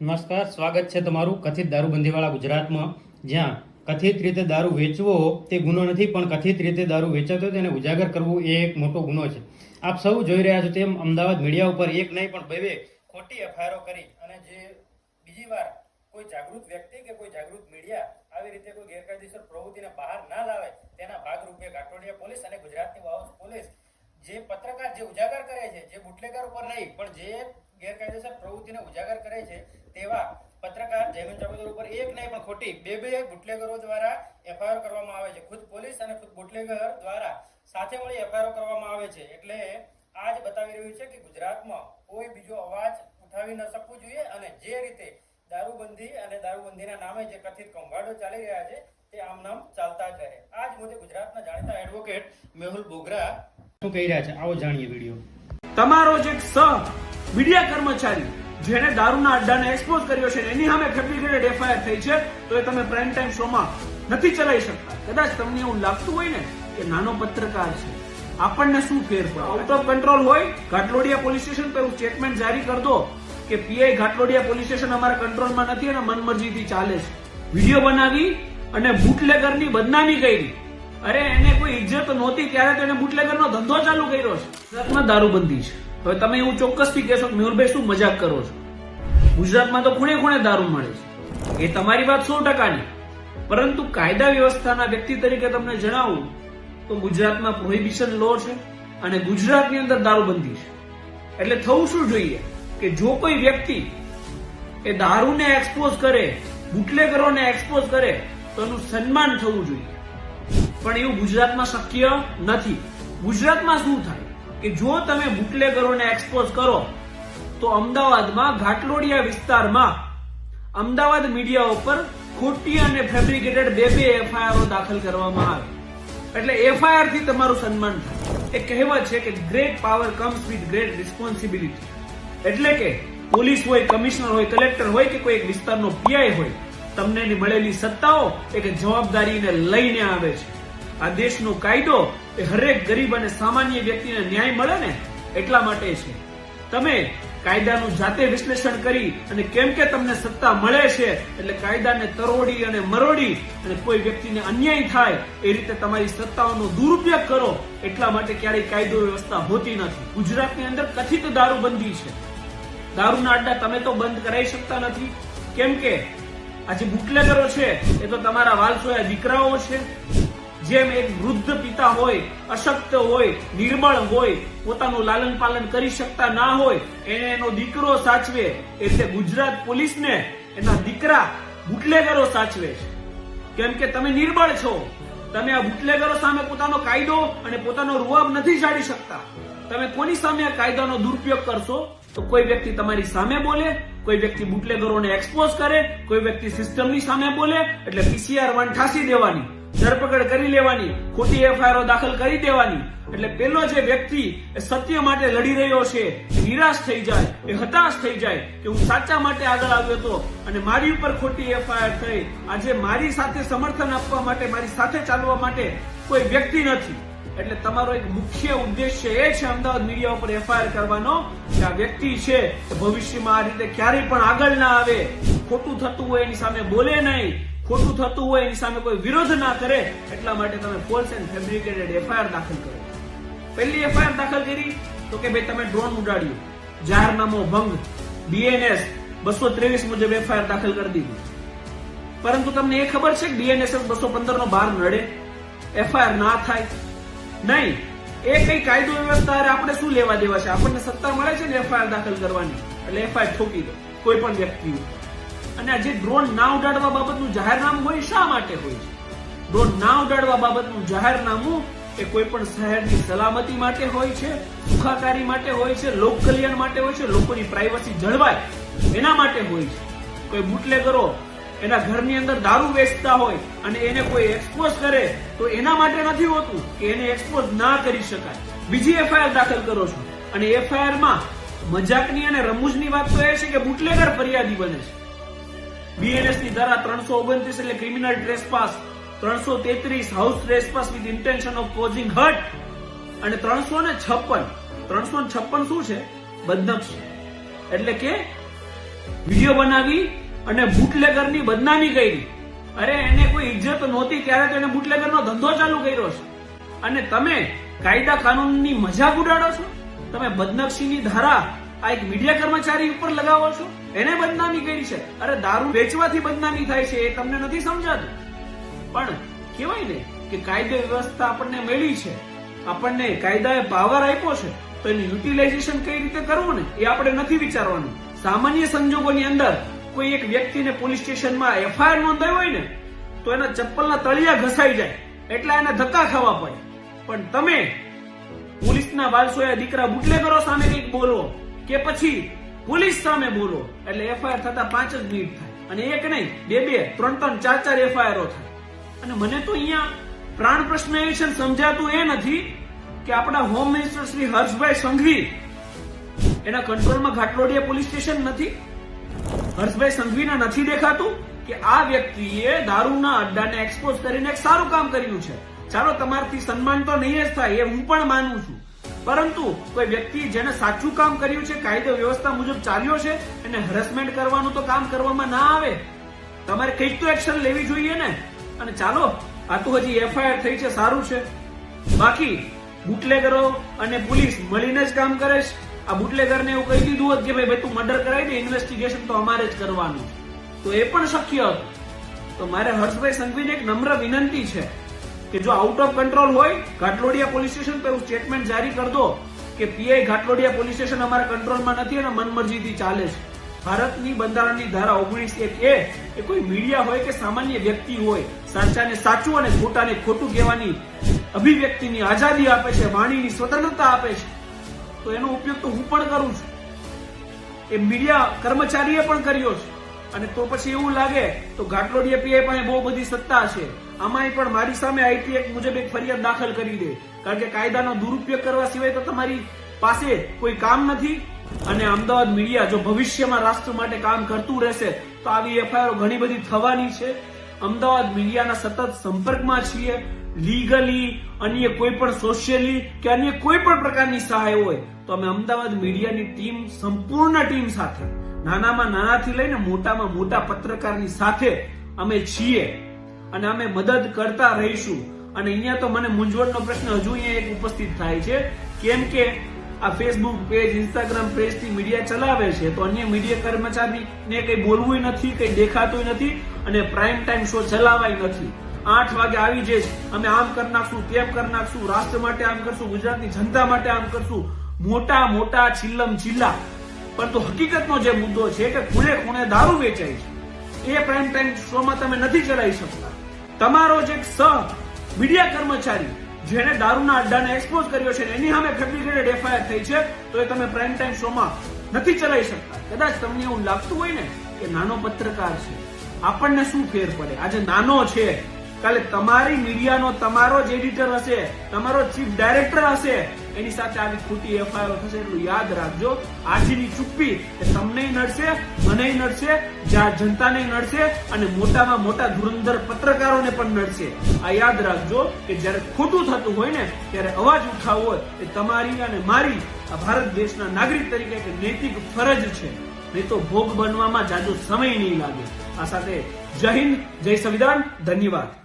નમસ્કાર, સ્વાગત છે તમારું કથિત દારૂબંધીવાળા ગુજરાતમાં. જ્યાં કથિત રીતે દારૂ વેચવો તે ગુનો નથી, પણ કથિત રીતે દારૂ વેચાતો તેને ઉજાગર કરવું એ એક મોટો ગુનો છે. આપ સૌ જોઈ રહ્યા છો તેમ અમદાવાદ મીડિયા ઉપર એક નહીં, પણ બે ખોટી એફઆઈઆરો કરી અને જે બીજી વાર કોઈ જાગૃત વ્યક્તિ કે કોઈ જાગૃત મીડિયા આવી રીતે કોઈ ગેરકાયદેસર પ્રવૃત્તિને બહાર ના લાવે, તેના ભાગરૂપે કાટોડિયા પોલીસ અને ગુજરાતની વાહન પોલીસ જે પત્રકાર જે ઉજાગર કરે છે, જે બુટલેગર ઉપર નહીં, પણ જે ગેરકાયદેસર પ્રવૃત્તિને ઉજાગર કરે છે તેવા પત્રકાર જયમીન ચાકોદર ઉપર એક નહીં, પણ ખોટી બે બે બુટલેગરો દ્વારા એફઆઈઆર કરવામાં આવે છે. ખુદ પોલીસ અને ખુદ બુટલેગર દ્વારા સાથે મળી એફઆઈઆર કરવામાં આવે છે. એટલે આ જ બતાવી રહ્યું છે કે ગુજરાતમાં કોઈ બીજો અવાજ ઉઠાવી ન શકવું જોઈએ અને જે રીતે દારૂબંધી અને દારૂબંધીના નામે જે કથિત કૌભાંડો ચાલી રહ્યા છે, તે આમ નામ ચાલતા જ રહે. આ જ મુદ્દે ગુજરાતના જાણીતા એડવોકેટ મેહુલ બોગરા શું કહી રહ્યા છે? આવો જાણીએ વીડિયો. તમારો જે સહ મીડિયા કર્મચારી જેને દારૂના અડ્ડાને એક્સપોઝ કર્યો છે એની સામે ફેબ્રિકેટેડ એફઆઈઆર થઈ છે, તો એ તમે પ્રાઇમ ટાઈમ શોમાં નથી ચલાવી શકતા. કદાચ તમને એવું લાગતું હોય ને કે નાનો પત્રકાર છે. આપણને શું ફેર પડે? આઉટ ઓફ કંટ્રોલ હોય, ઘાટલોડિયા પોલીસ સ્ટેશન પર સ્ટેટમેન્ટ જારી કરતો કે પીઆઈ ઘાટલોડિયા પોલીસ સ્ટેશન અમારા કંટ્રોલમાં નથી અને મનમરજીથી ચાલે છે. વીડિયો બનાવી અને બુટલેગરની બદનામી કરી. અરે, એને કોઈ ઇજ્જત નહોતી, ત્યારે તો એને બુટલેગરનો ધંધો ચાલુ કર્યો છે. ગુજરાતમાં દારૂબંધી છે. હવે તમે એવું ચોક્કસથી કહેશો કે શું મજાક કરો છો? ગુજરાતમાં તો ખૂણે ખૂણે દારૂ મળે છે. એ તમારી વાત સો ટકાની. પરંતુ કાયદા વ્યવસ્થાના વ્યક્તિ તરીકે તમને જણાવું, તો ગુજરાતમાં પ્રોહિબિશન લો છે અને ગુજરાતની અંદર દારૂબંધી છે. એટલે થવું શું જોઈએ? કે જો કોઈ વ્યક્તિ એ દારૂને એક્સપોઝ કરે, બુટલેગરોને એક્સપોઝ કરે, તો એનું સન્માન થવું જોઈએ. પણ એવું ગુજરાતમાં શક્ય નથી. ગુજરાતમાં શું થાય કે જો તમે બુટલેગરોને એક્સપોઝ કરો, તો અમદાવાદમાં ઘાટલોડિયા વિસ્તારમાં અમદાવાદ મીડિયા ઉપર ખોટી અને ફેબ્રિકેટેડ બે બે એફઆઈઆરો દાખલ કરવામાં આવે. એટલે એફઆઈઆરથી તમારું સન્માન થાય. એ કહેવત છે કે great power comes with great responsibility એટલે કે પોલીસ હોય, કમિશનર હોય, કલેક્ટર હોય કે કોઈ એક વિસ્તારનો પીઆઈ હોય, તમને મળેલી સત્તાઓ એક જવાબદારીને લઈને આવે છે. આ દેશનો કાયદો એ હરેક ગરીબ અને સામાન્ય વ્યક્તિને ન્યાય મળે ને, એટલા માટે છે. તમે કાયદાનું જાતે વિશ્લેષણ કરી અને કેમ કે તમને સત્તા મળે છે, એટલે કાયદાને તરોડી અને મરોડી અને કોઈ વ્યક્તિને અન્યાય થાય, એ રીતે તમારી સત્તાઓનો દુરુપયોગ કરો, એટલા માટે ક્યારેય કાયદો વ્યવસ્થા હોતી નથી. ગુજરાતની અંદર કથિત દારૂબંધી છે. દારૂના અડ્ડા તમે તો બંધ કરાવી શકતા નથી. કેમ કે આ જે બુટલેગરો છે, એ તો તમારા વાલસોયા દીકરાઓ છે. જેમ એક વૃદ્ધ પિતા હોય, અશક્ત હોય, નિર્બળ હોય, પોતાનું લાલન પાલન કરી શકતા ના હોય, એને એનો દીકરો સાચવે એટલે ગુજરાત પોલીસને એના દીકરા બુટલેગરો સાચવે છે. કેમ કે તમે નિર્બળ છો. તમે આ બુટલેગરો સામે પોતાનો કાયદો અને પોતાનો રૂઆબ નથી જાળી શકતા. તમે કોની સામે આ કાયદાનો દુરુપયોગ કરશો? તો કોઈ વ્યક્તિ તમારી સામે બોલે, કોઈ વ્યક્તિ બુટલેગરોને એક્સપોઝ કરે, કોઈ વ્યક્તિ સિસ્ટમની સામે બોલે, એટલે પીસીઆર વન ઠાસી દેવાની. ધરપકડ કરી લેવાની, ખોટી એફઆઈઆર દાખલ કરી દેવાની. એટલે પેલો જે વ્યક્તિ એ સત્ય માટે લડી રહ્યો છે નિરાશ થઈ જાય, એ હતાશ થઈ જાય કે હું સાચા માટે આગળ આવ્યો હતો અને મારી ઉપર ખોટી એફઆઈઆર થઈ. આજે મારી સાથે સમર્થન આપવા માટે, મારી સાથે ચાલવા માટે કોઈ વ્યક્તિ નથી. એટલે તમારો એક મુખ્ય ઉદ્દેશ્ય એ છે અમદાવાદ મીડિયા ઉપર એફઆઈઆર કરવાનો કે આ વ્યક્તિ છે ભવિષ્યમાં આ રીતે ક્યારેય પણ આગળ ના આવે. ખોટું થતું હોય એની સામે બોલે નહીં. ખોટું થતું હોય, એની સામે કોઈ વિરોધ ના કરે, એટલા માટે તમે ફોલ્સ એન્ડ ફેબ્રિકેટેડ એફઆઈઆર દાખલ કરો. પહેલી એફઆઈઆર દાખલ કરી, તો કે ભાઈ તમે ડ્રોન ઉડાડ્યું. જાહેરનામો ભંગ. બીએનએસ બસો ત્રેવીસ મુજબ એફઆઈઆર દાખલ કરી દીધી. પરંતુ તમને એ ખબર છે કે બીએનએસ બસો પંદર નો બાર નડે? એફઆઈઆર ના થાય. નહીં. એ કઈ કાયદો વ્યવસ્થા આપણે શું લેવા દેવા છે? આપણને સત્તા મળે છે ને એફઆઈઆર દાખલ કરવાની. એટલે એફઆઈઆર ઠોકી દો. કોઈ પણ વ્યક્તિ અને આ જે ડ્રોન ના ઉડાડવા બાબતનું જાહેરનામું હોય શા માટે હોય છે? ડ્રોન ના ઉડાડવા બાબતનું જાહેરનામું એ કોઈ પણ શહેરની સલામતી માટે હોય છે, સુખાકારી માટે હોય છે, લોક કલ્યાણ માટે હોય છે, લોકોની પ્રાઇવસી જળવાય એના માટે હોય છે. કોઈ બુટલેગરો એના ઘરની અંદર દારૂ વેચતા હોય અને એને કોઈ એક્સપોઝ કરે તો એના માટે નથી હોતું કે એને એક્સપોઝ ના કરી શકાય. બીજી એફઆઈઆર દાખલ કરો છો. અને એફઆઈઆરમાં મજાકની અને રમૂજની વાત તો એ છે કે બુટલેગર ફરિયાદી બને છે. બીએનએસની ધારા ત્રણસો ઓગણત્રીસ એટલે ક્રિમિનલ ટ્રેસપાસ ત્રણસો તેત્રીસ house trespass with intention of causing hurt અને ત્રણસો ને છપ્પન, ત્રણસો ને છપ્પન શું છે? બદનક્ષ એટલે કે વીડિયો બનાવી અને બુટલેગરની બદનામી કરી. અરે, એને કોઈ ઇજ્જત નહોતી, ત્યારે તો એને બુટલેગરનો ધંધો ચાલુ કર્યો છે. અને તમે કાયદા કાનૂનની મજાક ઉડાડો છો? તમે બદનક્ષીની ધારા આ એક મીડિયા કર્મચારી ઉપર લગાવો છો? એને બદનામી કરી છે. અરે દારૂ વેચવાથી બદનામી થાય છે એ તમને નથી સમજાતું? પણ કહેવાય ને કે કાયદો વ્યવસ્થા આપણને મળી છે. આપણને કાયદાએ પાવર આપ્યો છે. તો એનું યુટિલાઇઝેશન કઈ રીતે કરવું ને એ આપણે નથી વિચારવાનું. સામાન્ય સંજોગોની અંદર કોઈ એક વ્યક્તિને પોલીસ સ્ટેશનમાં એફઆઈઆર નોંધાઈ હોય ને, તો એના ચપ્પલના તળિયા ઘસાઈ જાય. એટલા એને ધક્કા ખાવા પડે. પણ તમે પોલીસના બાલસોયા દીકરા બુટલેગરો સામે કંઈક બોલો. કે પછી પોલીસ સામે બોલો. એટલે એફઆઈઆર થતા પાંચ જ મિનિટ થાય. અને એક નહીં, બે બે, ત્રણ ત્રણ, ચાર ચાર એફઆઈઆરો થાય. અને મને તો અહીંયા પ્રાણ પ્રશ્ન એ છે સમજાતું એ નથી કે આપણા હોમ મિનિસ્ટર શ્રી હર્ષભાઈ સંઘવી એના કંટ્રોલમાં ઘાટલોડિયા પોલીસ સ્ટેશન નથી. હર્ષભાઈ સંઘવીને નથી દેખાતું કે આ વ્યક્તિએ દારૂના અડ્ડાને એક્સપોઝ કરીને એક સારું કામ કર્યું છે. ચાલો, તમારથી સન્માન તો નહીં જ થાય, એ હું પણ માનું છું. પરંતુ કોઈ વ્યક્તિ જેને સાચું કામ કર્યું છે, કાયદો વ્યવસ્થા મુજબ ચાલ્યો છે એને હરેસમેન્ટ કરવાનું તો કામ કરવામાં ના આવે, તમારે કંઈક તો એક્શન લેવી જોઈએ ને. અને ચાલો, આ તો હજી એફઆઈઆર થઈ છે, સારું છે. બાકી, બુટલેગરો અને પોલીસ મળીને જ કામ કરે છે. આ બુટલેગરને એવું કહી દીધું હોત કે ભાઈ તું મર્ડર કરાવી દે ઇન્વેસ્ટિગેશન તો અમારે જ કરવાનું. તો એ પણ શક્ય હતું. તો મારે હર્ષભાઈ સંઘવીને એક નમ્ર વિનંતી છે. કે જો આઉટ ઓફ કંટ્રોલ હોય, ઘાટલોડિયા પોલીસ સ્ટેશન પર સ્ટેટમેન્ટ જારી કરી કે પીઆઈ ઘાટલોડિયા પોલીસ સ્ટેશન અમારા કંટ્રોલમાં નથી અને મનમરજીથી ચાલે છે. ભારતની બંધારણની ધારા ઓગણીસ એક એ એ કોઈ મીડિયા હોય કે સામાન્ય વ્યક્તિ હોય, સાચાને સાચું અને ખોટાને ખોટું કહેવાની અભિવ્યક્તિની આઝાદી આપે છે, વાણીની સ્વતંત્રતા આપે છે. તો એનો ઉપયોગ તો હું પણ કરું છું. એ મીડિયા કર્મચારીએ પણ કર્યો છે. અને તો પછી એવું લાગે તો ઘાટલોડિયા પીઆઈ પણ બહુ બધી સત્તા છે. આમાંય પણ મારી સામે આઈટી એક્ટ મુજબ એક ફરિયાદ દાખલ કરી દે. કારણ કે કાયદાનો દુરુપયોગ કરવા સિવાય તો તમારી પાસે કોઈ કામ નથી અને અમદાવાદ મીડિયા જો ભવિષ્યમાં રાષ્ટ્ર માટે કામ કરતું રહેશે, તો આવી એફઆઈઆર ઘણી બધી થવાની છે. અમદાવાદ મીડિયાના સતત સંપર્કમાં છીએ. લીગલી અન્ય કોઈ પણ સોશિયલી કે અન્ય કોઈ પણ પ્રકારની સહાય હોય, તો અમે અમદાવાદ મીડિયાની ટીમ, સંપૂર્ણ ટીમ સાથે, નાનામાં નાનાથી લઈને મોટામાં મોટા પત્રકારની સાથે અમે છીએ. અને અમે મદદ કરતા રહીશું. અને અહીંયા તો મને મૂંઝવણનો પ્રશ્ન હજુ અહીંયા એક ઉપસ્થિત થાય છે. કેમ કે આ ફેસબુક પેજ ઇન્સ્ટાગ્રામ પેજથી મીડિયા ચલાવે છે, તો અન્ય મીડિયા કર્મચારીને કઈ બોલવું નથી, કઈ દેખાતું નથી અને પ્રાઇમ ટાઈમ શો ચલાવાય નથી. આઠ વાગે આવી જઈશ. અમે આમ કરી નાખશું, તેમ કરી નાખશું, રાષ્ટ્ર માટે આમ કરશું, ગુજરાતની જનતા માટે આમ કરશું. મોટા મોટા છિલ્લમ જિલ્લા પરંતુ હકીકતનો જે મુદ્દો છે કે ખૂણે ખૂણે દારૂ વેચાય છે. એ પ્રાઇમ ટાઈમ શોમાં તમે નથી ચલાવી શકતા. તમારો જે સહ મીડિયા કર્મચારી જેને દારૂના અડ્ડાને એક્સપોઝ કર્યો છે એની સામે ફેબ્રિકેટેડ એફઆઈઆર થઈ છે તો એ તમે પ્રાઇમ ટાઈમ શોમાં નથી ચલાવી શકતા. કદાચ તમને એવું લાગતું હોય ને કે નાનો પત્રકાર છે. આપણને શું ફેર પડે? આજે નાનો છે. કાલે તમારી મીડિયાનો તમારો જ એડિટર હશે, તમારો ચીફ ડાયરેક્ટર હશે. એની સાથે આવી ખોટી એફઆઈઆર થશે એટલું યાદ રાખજો. આજની ચુપ્પી એ તમને નડશે મને નડશે જ્યાં જનતાને નડશે અને મોટામાં મોટા ધુરંધર પત્રકારોને પણ નડશે. આ યાદ રાખજો કે જ્યારે ખોટું થતું હોય ને, ત્યારે અવાજ ઉઠાવવો એ તમારી અને મારી, આ ભારત દેશના નાગરિક તરીકે એક નૈતિક ફરજ છે. નહીં તો ભોગ બનવામાં જાજો સમય નહીં લાગે. આ સાથે જય હિન્દ, જય સંવિધાન, ધન્યવાદ.